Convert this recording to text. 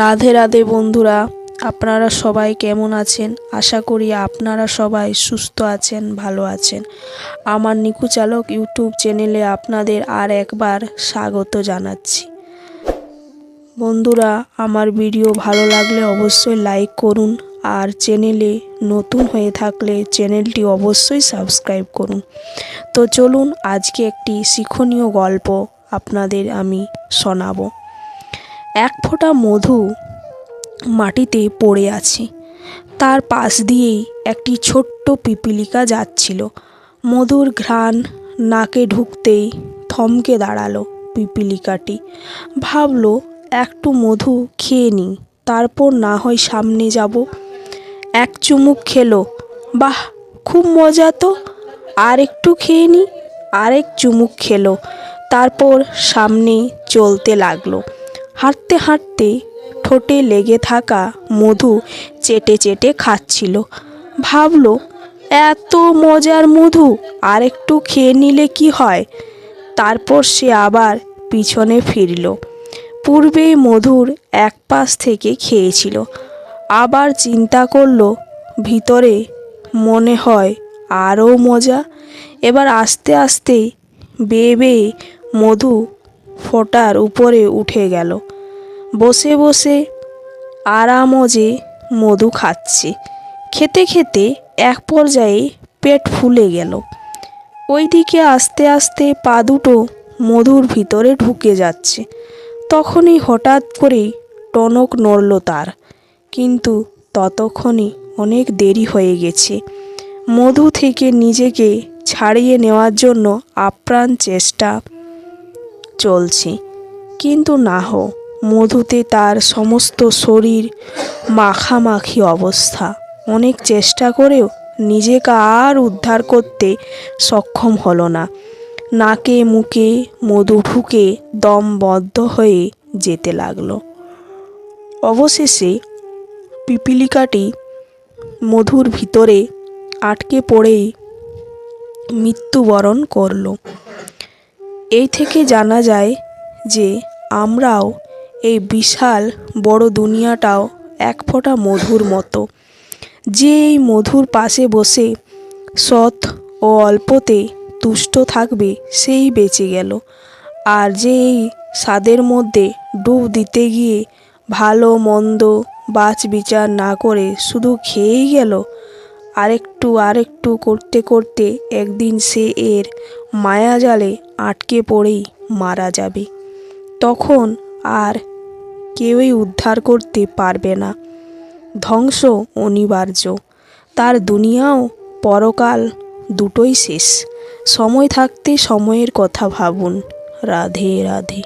রাধে রাধে বন্ধুরা, আপনারা সবাই কেমন আছেন? আশা করি আপনারা সবাই সুস্থ আছেন, ভালো আছেন। আমার নিকু চালক ইউটিউব চ্যানেলে আপনাদের আর একবার স্বাগত জানাচ্ছি। বন্ধুরা, আমার ভিডিও ভালো লাগলে অবশ্যই লাইক করুন আর চ্যানেলে নতুন হয়ে থাকলে চ্যানেলটি অবশ্যই সাবস্ক্রাইব করুন। তো চলুন আজকে একটি শিক্ষণীয় গল্প আপনাদের আমি শোনাবো। এক ফোঁটা মধু মাটিতে পড়ে আছে। তার পাশ দিয়েই একটি ছোট্ট পিপিলিকা যাচ্ছিল। মধুর ঘ্রাণ নাকে ঢুকতেই থমকে দাঁড়াল পিপিলিকাটি। ভাবলো, একটু মধু খেয়ে নিই, তারপর না হয় সামনে যাব। এক চুমুক খেলো, বাহ, খুব মজা তো। আর একটু খেয়ে নি আরেক চুমুক খেলো, তারপর সামনে চলতে লাগল। হাঁটতে হাঁটতে ঠোঁটে লেগে থাকা মধু চেটে চেটে খাচ্ছিল। ভাবলো, এত মজার মধু আর একটু খেয়ে নিলে কি হয়? তারপর সে আবার পিছনে ফিরল। পূর্বে মধুর এক পাশ থেকে খেয়েছিল, আবার চিন্তা করল, ভিতরে মনে হয় আরও মজা। এবার আস্তে আস্তে বেয়ে বেয়ে মধু ফোঁটার উপরে উঠে গেল। বসে বসে আরামজে মধু খাচ্ছে। খেতে খেতে এক পর্যায়ে পেট ফুলে গেল। ওইদিকে আস্তে আস্তে পা দুটো মধুর ভিতরে ঢুকে যাচ্ছে। তখনই হঠাৎ করেই টনক নড়ল তার। কিন্তু ততক্ষণে অনেক দেরি হয়ে গেছে। মধু থেকে নিজেকে ছাড়িয়ে নেওয়ার জন্য আপ্রাণ চেষ্টা চলছে। কিন্তু না হো, মধুতে তার সমস্ত শরীর মাখামাখি অবস্থা। অনেক চেষ্টা করেও নিজেকে আর উদ্ধার করতে সক্ষম হলো না। নাকে মুখে মধু ঢুকে দম বদ্ধ হয়ে যেতে লাগল। অবশেষে পিপিলিকাটি মধুর ভিতরে আটকে পড়েই মৃত্যুবরণ করল। এই থেকে জানা যায় যে আমরাও এই বিশাল বড় দুনিয়াটাও এক ফোঁটা মধুর মতো। যে এই মধুর পাশে বসে সৎ ও অল্পতে তুষ্ট থাকবে, সেই বেঁচে গেল। আর যে এই স্বাদের মধ্যে ডুব দিতে গিয়ে ভালো, মন্দ বাছ বিচার না করে শুধু খেয়েই গেল আরেকটু আরেকটু করতে করতে একদিন সে এর মায়াজালে আটকে পড়েই মারা যাবে। তখন আর কেউই উদ্ধার করতে পারবে না। ধ্বংস অনিবার্য। তার দুনিয়াও পরকাল দুটোই শেষ। সময় থাকতে সময়ের কথা ভাবুন। রাধে রাধে।